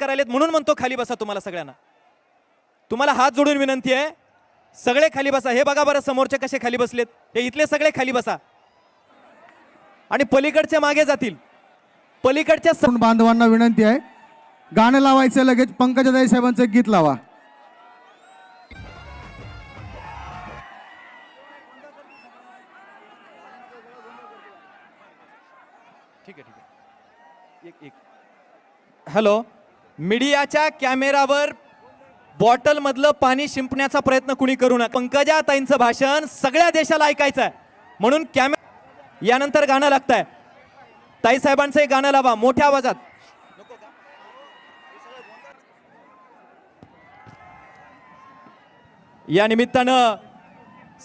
करायलेत म्हणून म्हणतो खाली बसा तुम्हाला सगळ्यांना. तुम्हाला हात जोडून विनंती आहे सगळे खाली बसा. हे बघा बरं समोरचे कसे खाली बसलेत. हे इथले सगळे खाली बसा. आणि पलीकडचे मागे जातील. पलीकडच्या स- तरुण बांधवांना विनंती आहे गाणं लावायचं लगेच पंकजाताई साहेबांचं गीत लावा. ठीक आहे ठीक आहे. एक एक. हॅलो मीडियाच्या कॅमेरावर बॉटल मधलं पाणी शिंपण्याचा प्रयत्न कुणी करू नका. पंकजा ताईंचं भाषण सगळ्या देशाला ऐकायचं आहे म्हणून कॅमे यानंतर गाणं लागतंय. ताई साहेबांचं एक गाणं लावा मोठ्या आवाजात. या निमित्तानं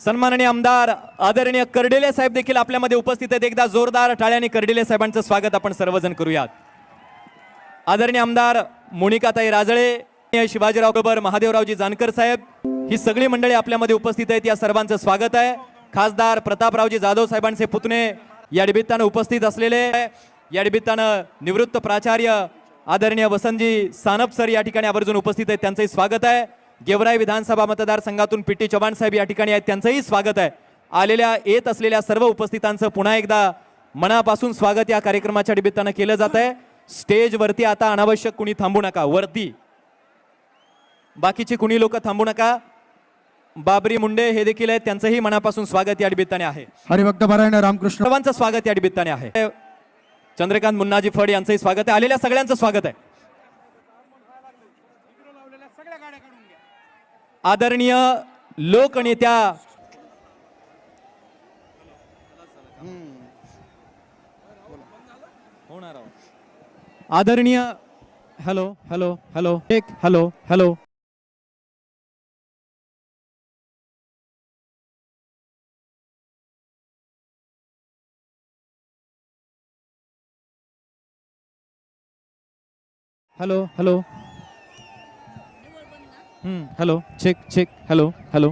सन्माननीय आमदार आदरणीय कर्डिले साहेब देखील आपल्यामध्ये उपस्थित आहेत. एकदा जोरदार टाळ्याने कर्डिले साहेबांचं स्वागत आपण सर्वजण करूयात. आदरणीय आमदार मोनिकाताई राजळे शिवाजीराव गबर महादेवरावजी जानकर साहेब ही सगळी मंडळी आपल्यामध्ये उपस्थित आहेत. या सर्वांचं स्वागत आहे. खासदार प्रतापरावजी जाधव साहेबांचे पुतणे या निमित्तानं उपस्थित असलेले या निमित्तानं निवृत्त प्राचार्य आदरणीय वसंतजी सानप सर या ठिकाणी आवर्जून उपस्थित आहेत. त्यांचंही स्वागत आहे. गेवराई विधानसभा मतदारसंघातून पी टी चव्हाण साहेब या ठिकाणी आहेत. त्यांचंही स्वागत आहे. आलेल्या येत असलेल्या सर्व उपस्थितांचं पुन्हा एकदा मनापासून स्वागत या कार्यक्रमाच्या निमित्तानं केलं जात आहे. स्टेजवरती आता अनावश्यक कुणी थांबू नका. वरती. बाकीची कुणी लोक थांबू नका. बाबरी मुंडे हे देखील आहेत. त्यांचंही मनापासून स्वागत या निमित्ताने आहे. हरिभक्त पारायण रामकृष्ण. सर्वांचं स्वागत या निमित्ताने आहे. चंद्रकांत मुन्नाजी फड यांचंही स्वागत आहे. आलेल्या सगळ्यांचं स्वागत आहे. आदरणीय लोकनेत्या आदरणीय हॅलो हॅलो हॅलो एक hello hello hello hello hmm, hello check check hello hello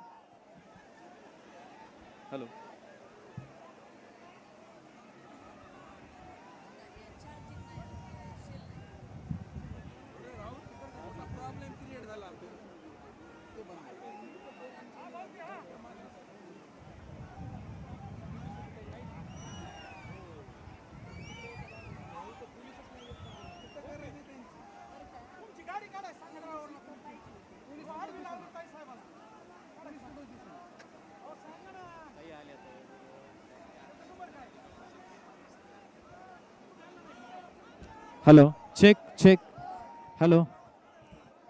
hello check check hello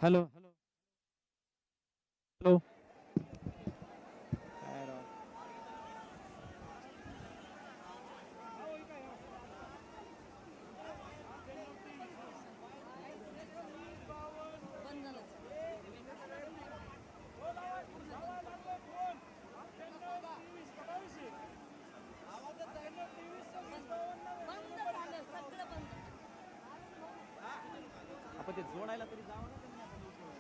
hello ते जोडायला तरी जावं ना त्यांनी आता लवकर.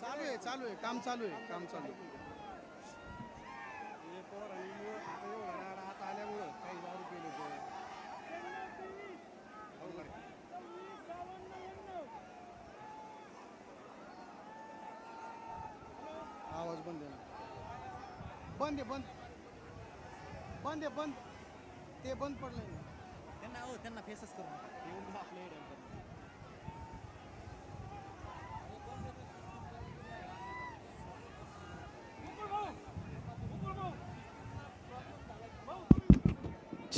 चालू आहे चालू आहे. काम चालू आहे काम चालू आहे. आता आल्यामुळं काही दारू केले ते. आवाज बंद आहे ना. बंद आहे बंद. बंद आहे बंद. ते बंद पडलंय ना. त्यांना हो त्यांना फेसच करून नका. येऊन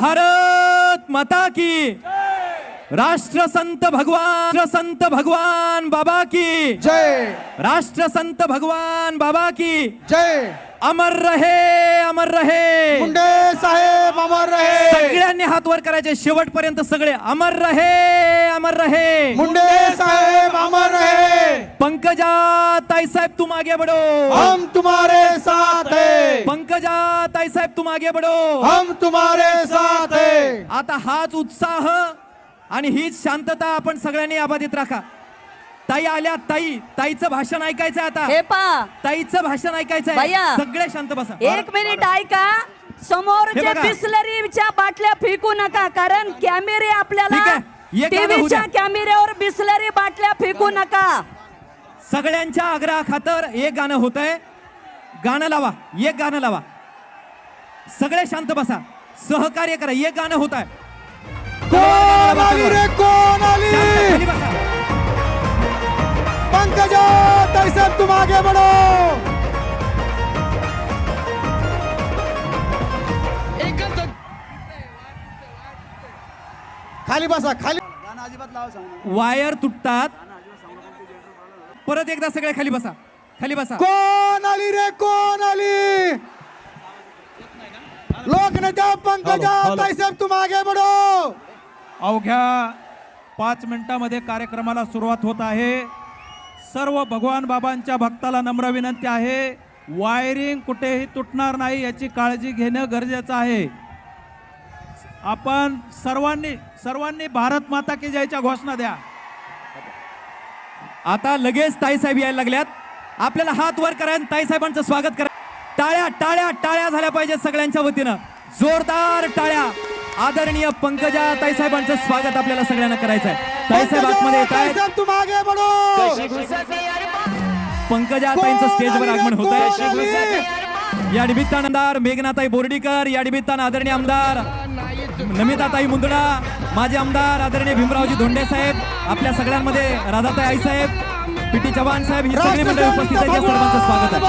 Bharat Mata की। राष्ट्रसंत भगवान राष्ट्रसंत भगवान बाबा की। जय। राष्ट्रसंत भगवान बाबा की। जय। अमर रहे अमर रहे। मुंडे साहेब अमर रहे। सगळ्यांनी हात वर करायचे. शेवटपर्यंत सगळे अमर रहे अमर रहे. मुंडे साहेब अमर रहे। पंकजा ताईसाहेब तुम आगे बढ़ो हम तुम्हारे साथ है. पंकजा ताईसाहेब तुम आगे बढ़ो हम तुम्हारे साथ है. आता हाच उत्साह आणि हीच शांतता आपण सगळ्यांनी अबाधित राखा. ताई आल्या ताई ताईचं भाषण ऐकायचंय आता. हे पा. ताईचं भाषण ऐकायचंय भैया. सगळे शांत बसा. एक मिनिट ऐका. समोर हे जे बघा. बिस्लरीच्या बाटल्या फेकू नका कारण कॅमेरे ठीक आपल्याला आहे. एक गाणं होऊ टीव्हीच्या. कॅमेऱ्यावर बिस्लरी बाटल्या फेकू नका. सगळ्यांच्या आग्रहा खातर एक गाणं होत आहे गाणं लावा एक गाणं लावा. सगळे शांत बसा. सहकार्य करा एक गाणं होत आहे कोण आली रे कोण आली? खाली बसा. पंकजा ताई साहब तुम आगे बढ़ो. खाली बसा खाली. वायर तुटतात. परत एकदा सगळे खाली बसा. खाली बसा. कोण आली रे कोण आली? लोकनेता पंकजा ताई साहब तुम आगे बढ़ो अवघ्या पाच मिनिटामध्ये कार्यक्रमाला सुरुवात होत आहे. सर्व भगवान बाबांच्या भक्ताला नम्र विनंती आहे. वायरिंग कुठेही तुटणार नाही याची काळजी घेणं गरजेचं आहे. आपण सर्वांनी सर्वांनी भारत माता की जयच्या घोषणा द्या. आता लगेच ताईसाहेब यायला लागल्यात. आपल्याला हात वर करा ताईसाहेबांचं स्वागत करा. टाळ्या टाळ्या टाळ्या झाल्या पाहिजेत सगळ्यांच्या वतीनं. जोरदार टाळ्या. आदरणीय पंकजा ताईसाहेबांचं स्वागत आपल्याला सगळ्यांना करायचं आहे ताईसाहेब आतमध्ये येत आहेत. पंकजा ताईंचं स्टेजवर आगमन होत आहे. या निमित्तानं आमदार मेघनाताई बोर्डीकर या निमित्तानं आदरणीय आमदार नमिताताई मुंदडा माजी आमदार आदरणीय भीमरावजी धोंडे साहेब आपल्या सगळ्यांमध्ये राधाताई आई साहेब पी टी चव्हाण साहेब ही सगळी मंडळी उपस्थित आहेत. या सर्वांचं स्वागत आहे.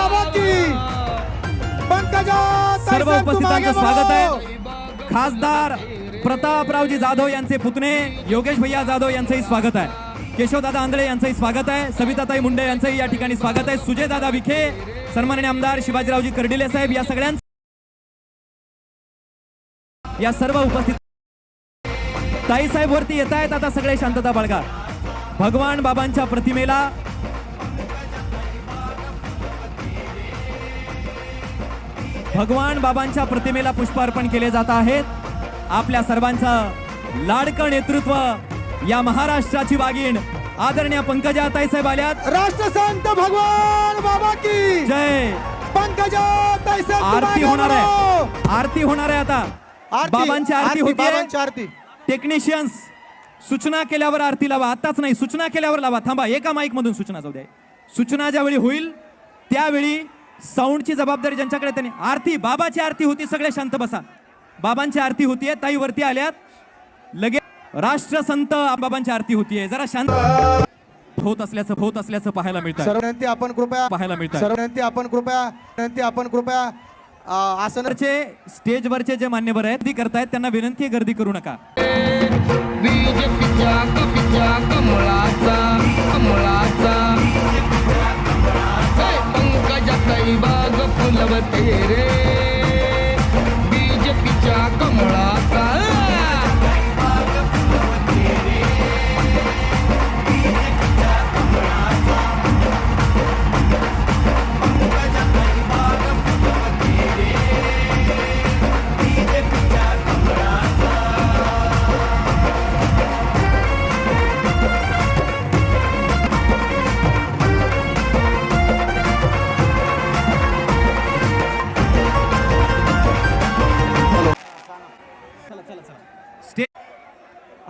सर्व उपस्थितांचं स्वागत. आहे. खासदार प्रतापरावजी जाधव यांचे पुतणे योगेश भैया जाधव यांचंही स्वागत आहे. केशवदादा आंधळे यांचंही स्वागत आहे. सविताताई मुंडे यांचंही या ठिकाणी स्वागत आहे. सुजयदादा विखे सन्माननीय आमदार शिवाजीरावजी कर्डिले साहेब या सगळ्यांचं या सर्व उपस्थित ताई साहेब वरती येत आहेत आता सगळे शांतता बाळगा. भगवान बाबांच्या प्रतिमेला भगवान बाबांच्या प्रतिमेला पुष्प अर्पण केले जात आहेत. आपल्या सर्वांचं लाडकं नेतृत्व या महाराष्ट्राची वागीण आदरणीय पंकजा ताईसाहेब आल्यात. राष्ट्रसंत भगवान बाबा की जय. पंकजा ताई साहब तुम आरती होणार. आहे. आरती होणार आहे आता. बाबांची आरती होती आरती. टेक्निशियन्स सूचना केल्यावर आरती लावा. आताच नाही सूचना केल्यावर लावा. थांबा एका माईक मधून सूचना जाऊ द्या सूचना ज्यावेळी होईल त्यावेळी साऊंडची जबाबदारी ज्यांच्याकडे त्यांनी आरती बाबाची आरती होती सगळे शांत बसा. बाबांची आरती होतीये ताई वरती आल्यात. लगेच राष्ट्रसंत बाबांची आरती होतीये जरा शांत होत असल्याचं होत असल्याचं पाहायला मिळतं आपण कृपया पाहायला मिळतं. आपण कृपया आपण कृपया अ, आसन वरचे स्टेजवरचे जे मान्यवर आहेत ती करतायत त्यांना विनंती गर्दी करू नका. बीज पिच्या कपिच्या कमळाचा. कमळाचा. पंकजा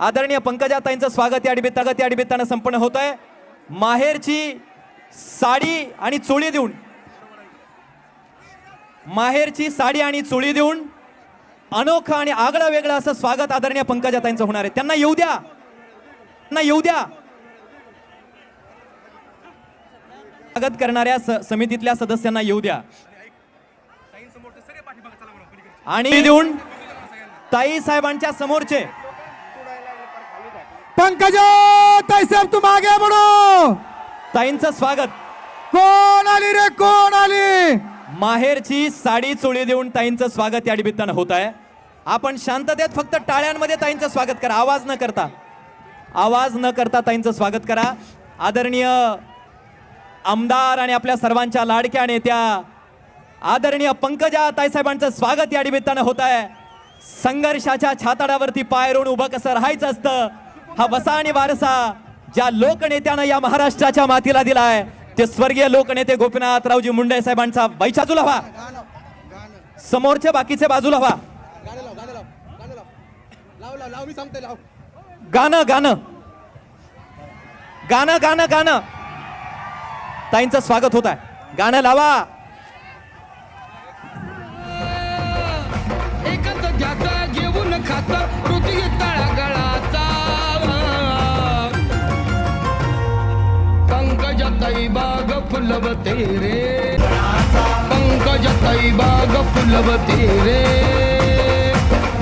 आदरणीय पंकजाताईंचं स्वागत या निमित्तागत या निमित्तानं संपन्न होत आहे. माहेरची साडी आणि चोळी देऊन माहेरची साडी आणि चोळी देऊन अनोखं आणि आगळं वेगळं असं स्वागत आदरणीय पंकजाताईंचं होणार आहे. त्यांना येऊ द्या. त्यांना येऊ द्या. स्वागत करणाऱ्या समितीतल्या सदस्यांना येऊ द्या. आणि देऊन ताई साहेबांच्या समोरचे पंकजा ताईसाहेब तुम आगे बढो ताईंचं स्वागत. कोण आली रे कोण आली? माहेरची साडी चोळी देऊन ताईंचं स्वागत या निमित्तानं होत आहे. आपण शांततेत फक्त टाळ्यांमध्ये ताईंचं स्वागत करा. आवाज न करता. आवाज न करता ताईंचं स्वागत करा. आदरणीय आमदार आणि आपल्या सर्वांच्या लाडक्या नेत्या आदरणीय पंकजा ताईसाहेबांचं स्वागत या निमित्तानं होत आहे. संघर्षाच्या छाताडावरती पाय रोवून उभं कसं राहायचं असतं? हा वसा आणि वारसा ज्या लोकनेत्यानं या महाराष्ट्राच्या मातीला दिलाय ते स्वर्गीय लोकनेते गोपीनाथरावजी मुंडे साहेबांचा वैचाजूला व्हा समोरचे बाकीचे बाजूला व्हा गाणं गाणं. गाणं गाणं गाणं. गाणं गाणं गाणं ताईंचं स्वागत होत आहे गाणं लावा. पंकजाताई बाग फुलवते रे पंकजाताई बाग फुलवते रे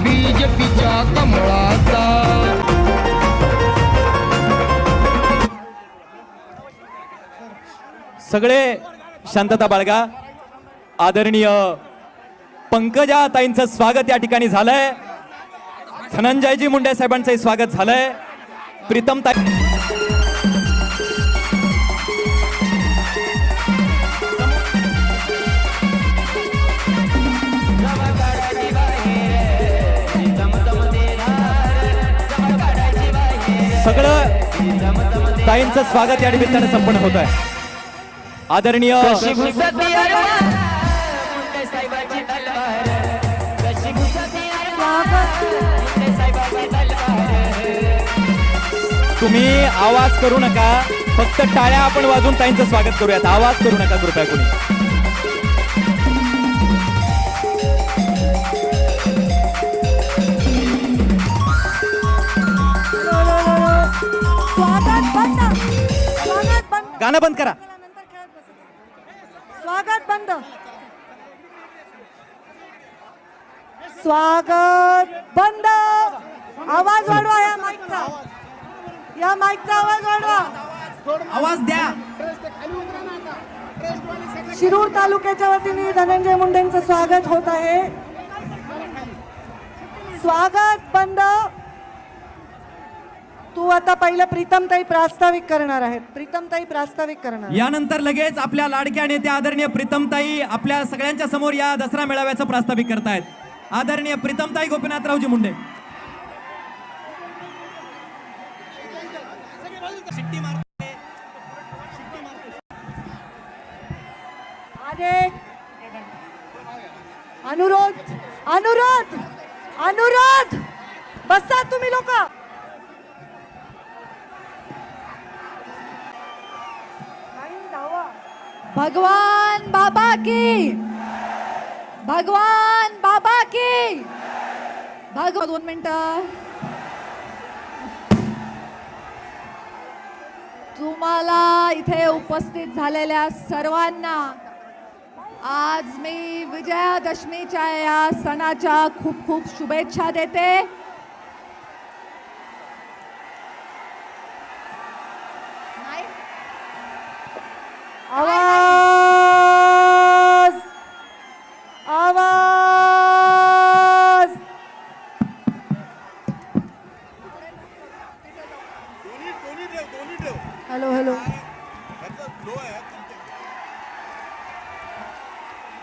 बीजेपीच्या कमळाचा। सगळे शांतता बाळगा आदरणीय पंकजा ताईंचं स्वागत या ठिकाणी झालंय. धनंजयजी मुंडे साहेबांचंही स्वागत झालंय. प्रीतम ताई ताईंचं स्वागत या निमित्तानं संपन्न होत आहे. आदरणीय तुम्ही आवाज करू नका. फक्त टाळ्या आपण वाजून ताईंचं स्वागत करूयात. आवाज करू नका कृपया कोणी. गाणं बंद करा. स्वागत बंद. स्वागत बंद. आवाज वाढवा या माईकचा. या माईकचा आवाज वाढवा. आवाज द्या. शिरूर तालुक्याच्या वतीने धनंजय मुंडेंचं स्वागत होत आहे. स्वागत बंद. तू आता पहिलं प्रीतमताई प्रास्ताविक करणार आहेत प्रीतमताई प्रास्ताविक करणार यानंतर लगेच आपल्या लाडक्या नेत्या आदरणीय प्रीतमताई आपल्या सगळ्यांच्या समोर या दसरा मेळाव्याचं प्रास्ताविक करतायत. आदरणीय प्रीतमताई गोपीनाथरावजी मुंडे. अनुरोध अनुरोध अनुरोध. बसा तुम्ही लोक. भगवान बाबा की। भगवान बाबा की। भगवान दोन मिनटं. तुम्हाला इथे उपस्थित झालेल्या सर्वांना आज मी विजयादशमीच्या या सणाच्या खूप खूप शुभेच्छा देते आवाज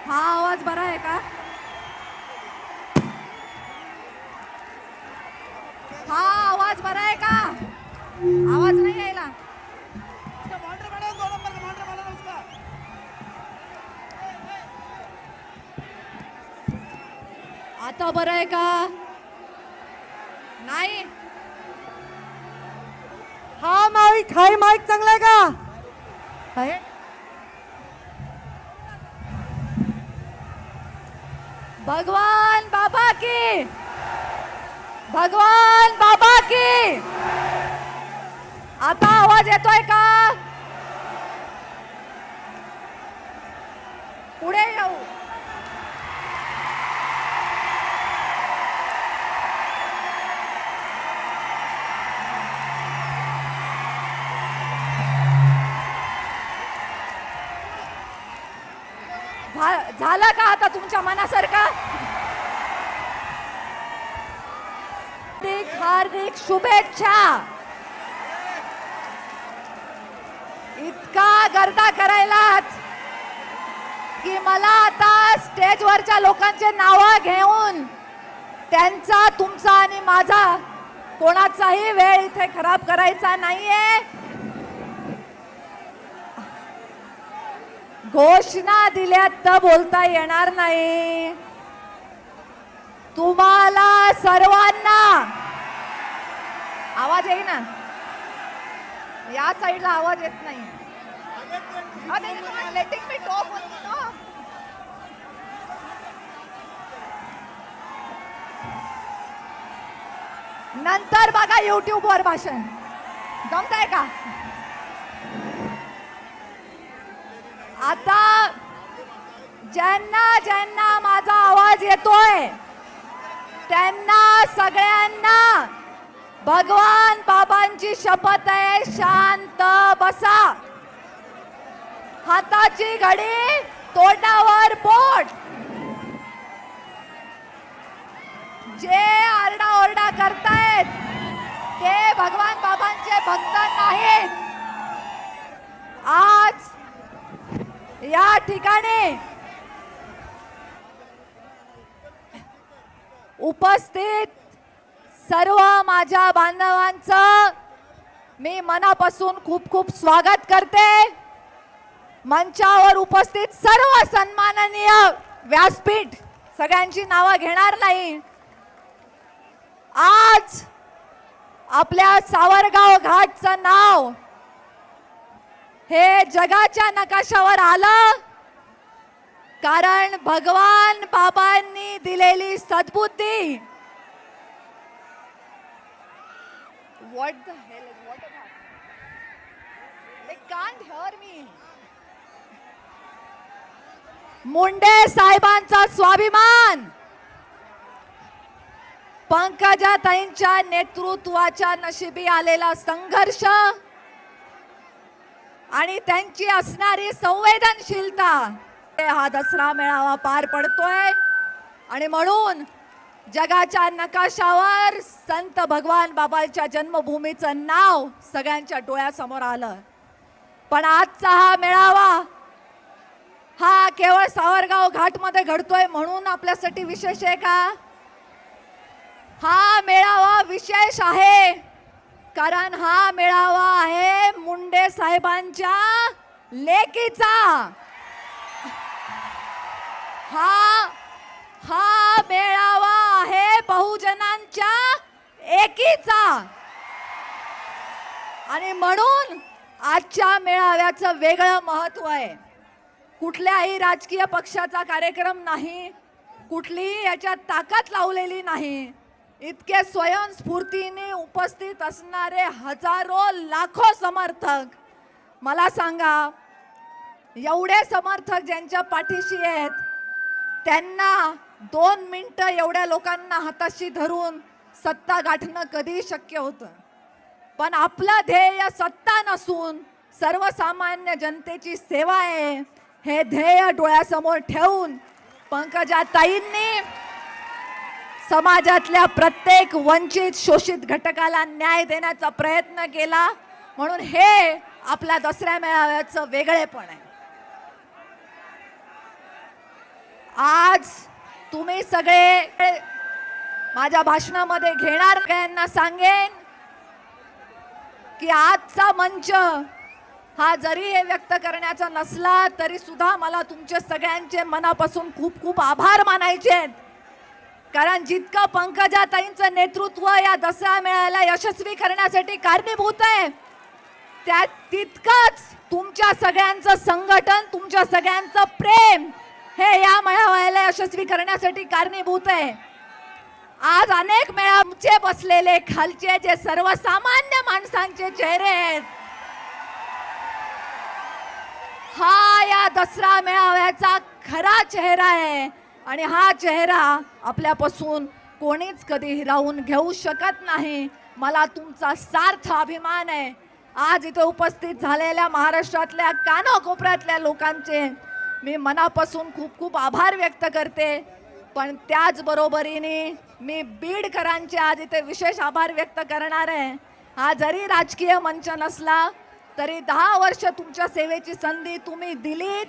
हा आवाज बरा आहे का हा आवाज बरा आहे का आवाज नाही यायला. आता बरं आहे का? नाही. हा माईक हाय माईक चांगला आहे का? आहे? भगवान बाबा की. भगवान बाबा की. आता आवाज येतोय का? पुढे येऊ. झालं का आता तुमच्या मनासारखा? हार्दिक शुभेच्छा. इतका गर्दा करायलाच की मला आता स्टेजवरच्या लोकांचे नावं घेऊन त्यांचा तुमचा आणि माझा कोणाचाही वेळ इथे खराब करायचा नाहीये. घोषणा दिल्यात तर बोलता येणार नाही. तुम्हाला सर्वांना आवाज येई ना या साईडला आवाज येत नाही. नंतर बघा युट्यूब वर भाषण. जमताय का? आता ज्यांना ज्यांना माझा आवाज येतोय त्यांना सगळ्यांना भगवान बाबांची शपथ आहे शांत बसा. हाताची घडी तोंडावर बोट. जे आरडाओरडा करतायत ते भगवान बाबांचे भक्त नाहीत. आज या ठिकाणी उपस्थित सर्व माझ्या बांधवांचं मी मनापासून खूप खूप स्वागत करते. मंचावर उपस्थित सर्व सन्माननीय व्यासपीठ सगळ्यांची नावं घेणार नाही. आज आपल्या सावरगाव घाटचं नाव हे जगाच्या नकाशावर आलं. कारण भगवान बाबांनी दिलेली सद्बुद्धी what the hell what can't मी मुंडे साहेबांचा स्वाभिमान. पंकजाताईंच्या नेतृत्वाच्या नशिबी आलेला संघर्ष आणि त्यांची असणारी संवेदनशीलता हा दसरा मेळावा पार पडतोय. आणि म्हणून जगाच्या नकाशावर संत भगवान बाबाच्या जन्मभूमीचं नाव सगळ्यांच्या डोळ्यासमोर आलं. पण आजचा हा मेळावा हा केवळ सावरगाव घाटमध्ये घडतोय म्हणून आपल्यासाठी विशेष आहे का? हा मेळावा विशेष आहे. कारण हा मेळावा आहे मुंडे साहेबांच्या लेकीचा. हा हा मेळावा आहे बहुजनांच्या एकीचा. आणि म्हणून आजच्या मेळाव्याचं वेगळं महत्त्व आहे. कुठल्याही राजकीय पक्षाचा कार्यक्रम नाही कुठलीही याच्यात ताकद लावलेली नाही. इतके स्वयंस्फूर्तीने उपस्थित असणारे हजारो लाखो समर्थक मला सांगा एवढे समर्थक ज्यांच्या पाठीशी आहेत त्यांना दोन मिनटं एवढ्या लोकांना हाताशी धरून सत्ता गाठणं कधी शक्य होतं. पण आपलं ध्येय सत्ता नसून सर्वसामान्य जनतेची सेवा आहे. हे ध्येय डोळ्यासमोर ठेवून पंकजा ताईंनी समाजातल्या प्रत्येक वंचित शोषित घटकाला न्याय देण्याचा प्रयत्न केला. म्हणून हे आपल्या दसऱ्या मेळाव्याचं वेगळेपण आहे. आज तुम्ही सगळे माझ्या भाषणामध्ये घेणार सगळ्यांना सांगेन की आजचा मंच हा जरी हे व्यक्त करण्याचा नसला तरी सुद्धा मला तुमचे सगळ्यांचे मनापासून खूप खूप आभार मानायचे आहेत. कारण जितकं पंकजाताईंचं नेतृत्व या दसरा मेळ्याला यशस्वी करण्यासाठी कारणीभूत आहे त्या तितकंच तुमच्या सगळ्यांचं संघटन तुमच्या सगळ्यांचं प्रेम हे या मेळाव्याला यशस्वी करण्यासाठी कारणीभूत आहे. आज अनेक मेळावचे बसलेले खालचे जे सर्वसामान्य माणसांचे चेहरे आहेत हा या दसरा मेळाव्याचा खरा चेहरा आहे. आणि हा चेहरा आपल्यापासून कोणीच कधी हिरावून घेऊ शकत नाही. मला तुमचा सार्थ अभिमान आहे. आज इथे उपस्थित झालेल्या महाराष्ट्रातल्या कानाकोपऱ्यातल्या लोकांचे मी मनापासून खूप खूप आभार व्यक्त करते. पण त्याचबरोबरीने मी बीडकरांचे आज इथे विशेष आभार व्यक्त करणार आहे. हा जरी राजकीय मंच नसला तरी दहा वर्ष तुमच्या सेवेची संधी तुम्ही दिलीत.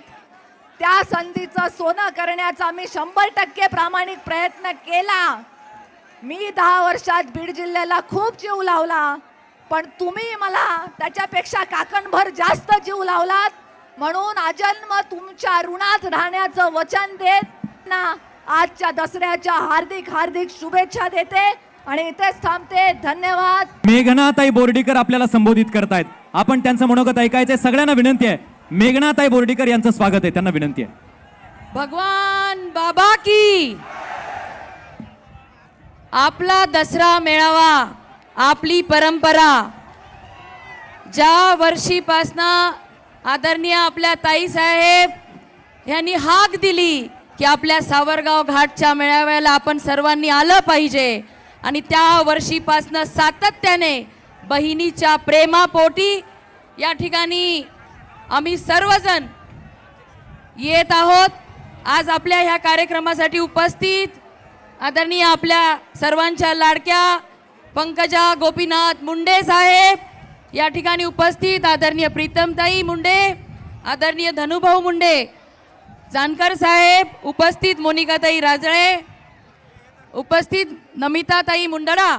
त्या संधीचं सोनं करण्याचा मी शंभर टक्के प्रामाणिक प्रयत्न केला. मी दहा वर्षात बीड जिल्ह्याला खूप जीव लावला. पण तुम्ही मला त्याच्यापेक्षा काकणभर जास्त जीव लावलात. म्हणून अजन्म तुमच्या ऋणात राहण्याचं वचन देत ना आजच्या दसऱ्याच्या हार्दिक हार्दिक शुभेच्छा देते. आणि इथेच थांबते. धन्यवाद. मेघनाताई बोर्डीकर आपल्याला संबोधित करतायत. आपण त्यांचं मनोगत ऐकायचंय. सगळ्यांना विनंती आहे. मेघनाताई बोर्डीकर यांचं स्वागत आहे. त्यांना विनंती आहे. भगवान बाबा की. आपला दसरा मेळावा आपली परंपरा. ज्या वर्षीपासनं आदरणीय आपल्या ताई साहेब यांनी हाक दिली की आपल्या सावरगाव घाटच्या मेळाव्याला आपण सर्वांनी आलं पाहिजे. आणि त्या वर्षीपासनं सातत्याने बहिणीच्या प्रेमापोटी या ठिकाणी आम्ही सर्वजण येत आहोत. आज आपल्या ह्या कार्यक्रमासाठी उपस्थित आदरणीय आपल्या सर्वांच्या लाडक्या पंकजा गोपीनाथ मुंडे साहेब. या ठिकाणी उपस्थित आदरणीय प्रीतमताई मुंडे आदरणीय धनुभाऊ मुंडे जानकर साहेब उपस्थित मोनिकाताई राजळे उपस्थित नमिताताई मुंडडा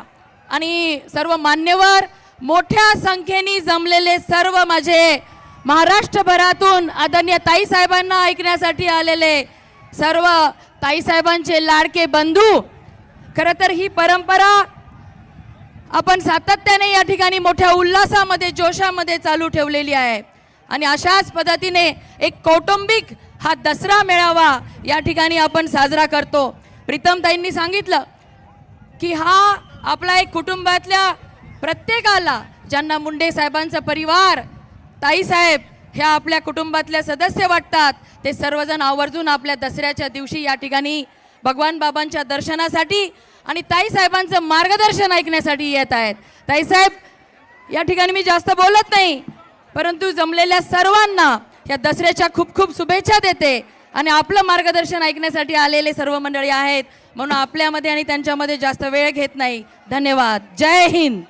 आणि सर्व मान्यवर मोठ्या संख्येने जमलेले सर्व माझे महाराष्ट्रभरातून आदरणीय ताईसाहेबांना ऐकण्यासाठी आलेले सर्व ताईसाहेबांचे लाडके बंधू खरं तर ही परंपरा आपण सातत्याने या ठिकाणी मोठ्या उल्हासामध्ये जोशामध्ये चालू ठेवलेली आहे. आणि अशाच पद्धतीने एक कौटुंबिक हा दसरा मेळावा या ठिकाणी आपण साजरा करतो. प्रीतमताईंनी सांगितलं की हा आपला एक कुटुंबातल्या प्रत्येकाला ज्यांना मुंडे साहेबांचा परिवार ताईसाहेब ह्या आपल्या कुटुंबातल्या सदस्य वाटतात ते सर्वजण आवर्जून आपल्या दसऱ्याच्या दिवशी या ठिकाणी भगवान बाबांच्या दर्शनासाठी आणि ताईसाहेबांचं मार्गदर्शन ऐकण्यासाठी येत आहेत. ताईसाहेब या ठिकाणी मी जास्त बोलत नाही परंतु जमलेल्या सर्वांना या दसऱ्याच्या खूप खूप शुभेच्छा देते आणि आपलं मार्गदर्शन ऐकण्यासाठी आलेले सर्व मंडळी आहेत म्हणून आपल्यामध्ये आणि त्यांच्यामध्ये जास्त वेळ घेत नाही. धन्यवाद. जय हिंद.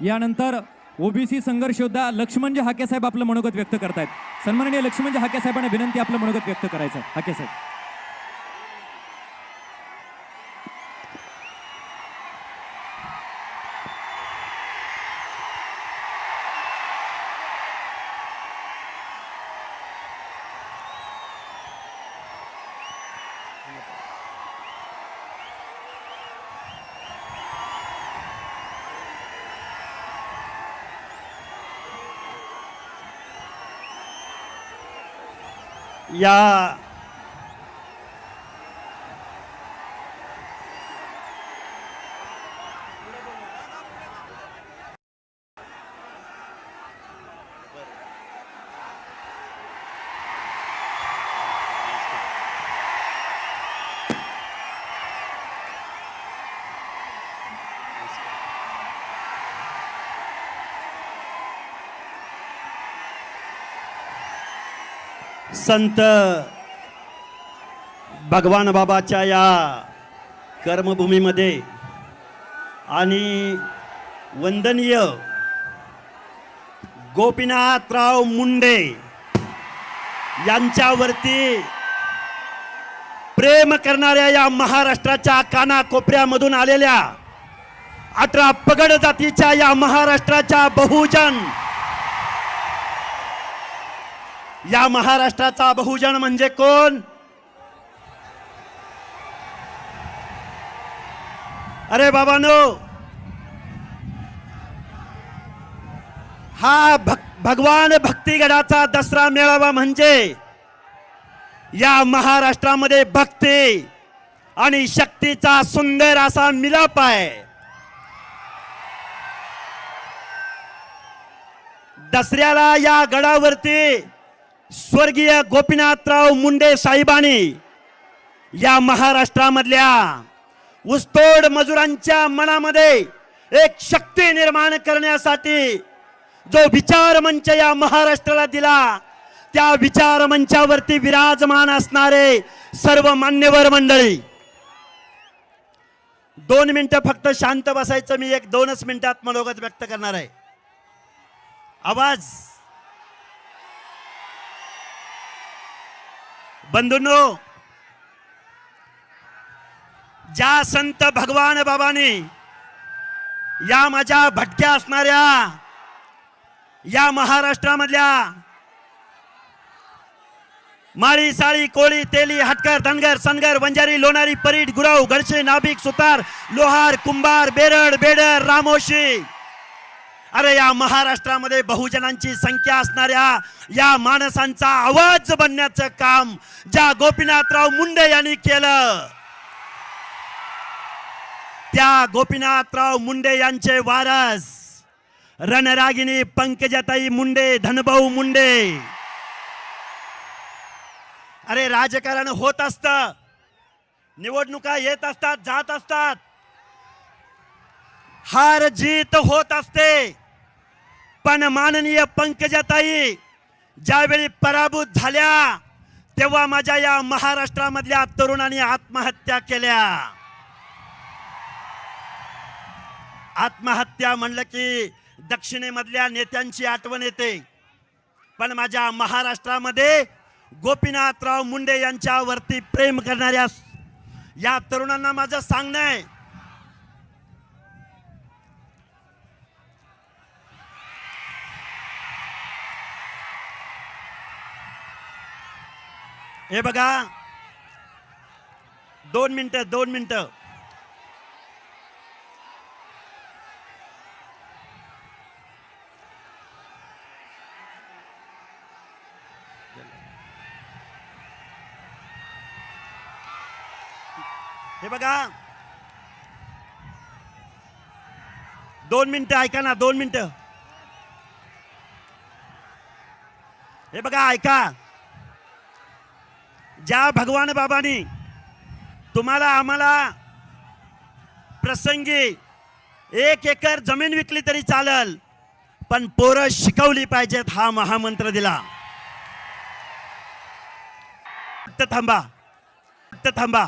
यानंतर ओबीसी संघर्ष योद्धा लक्ष्मणजी हाके साहेब आपलं मनोगत व्यक्त करतायत. सन्माननीय लक्ष्मणजी हाके साहेबांना विनंती आपलं मनोगत व्यक्त करायचं हाके साहेब. या संत भगवान बाबाच्या या कर्मभूमीमध्ये आणि वंदनीय गोपीनाथराव मुंडे यांच्यावरती प्रेम करणाऱ्या या महाराष्ट्राच्या कानाकोपऱ्यामधून आलेल्या अठरा पगड जातीच्या या महाराष्ट्राच्या बहुजन या महाराष्ट्राचा बहुजन म्हणजे कोण? अरे बाबानो हा भक भगवान भक्तिगडाचा दसरा मेळावा म्हणजे या महाराष्ट्रामध्ये भक्ती आणि शक्तीचा सुंदर असा मिलाप आहे. दसऱ्याला या गडावरती स्वर्गीय गोपीनाथराव मुंडे साहेबांनी या महाराष्ट्रामधल्या ऊसतोड मजुरांच्या मनामध्ये एक शक्ती निर्माण करण्यासाठी जो विचार मंच या महाराष्ट्राला दिला त्या विचार मंचावरती विराजमान असणारे सर्व मान्यवर मंडळी. दोन मिनिटं फक्त शांत बसायचं मी एक दोनच मिनिटात मनोगत व्यक्त करणार आहे. आवाज! बंधूंनो ज्या संत भगवान बाबांनी या माझ्या भटक्या असणाऱ्या या महाराष्ट्रामधल्या माळी साळी कोळी तेली हटकर धनगर सनगर वंजारी लोणारी परीट गुराव गडसे नाभिक सुतार लोहार कुंभार बेरड बेडर रामोशी. अरे या महाराष्ट्रामध्ये बहुजनांची संख्या असणाऱ्या या माणसांचा आवाज बनण्याचं काम ज्या गोपीनाथराव मुंडे यांनी केलं. त्या गोपीनाथराव मुंडे यांचे वारस रणरागिनी पंकजाताई मुंडे धनभाऊ मुंडे. अरे राजकारण होत असत. निवडणुका येत असतात जात असतात. हार जीत होत असते. पण माननीय पंकजाताई ज्यावेळी पराभूत झाल्या तेव्हा माझ्या या महाराष्ट्रामधल्या तरुणांनी आत्महत्या केल्या. आत्महत्या म्हणलं की दक्षिणेमधल्या नेत्यांची आठवण येते. पण माझ्या महाराष्ट्रामध्ये गोपीनाथराव मुंडे यांच्यावरती प्रेम करणाऱ्या या तरुणांना माझं सांगणं आहे. हे बघा. दोन मिनटं दोन मिनटं. हे बघा. दोन मिनिटं ऐका ना दोन मिनिटं. हे बघा ऐका. ज्या भगवान बाबांनी तुम्हाला आम्हाला प्रसंगी एक एकर जमीन विकली तरी चालल पण पोरं शिकवली पाहिजेत हा महामंत्र दिला. थांबा थांबा.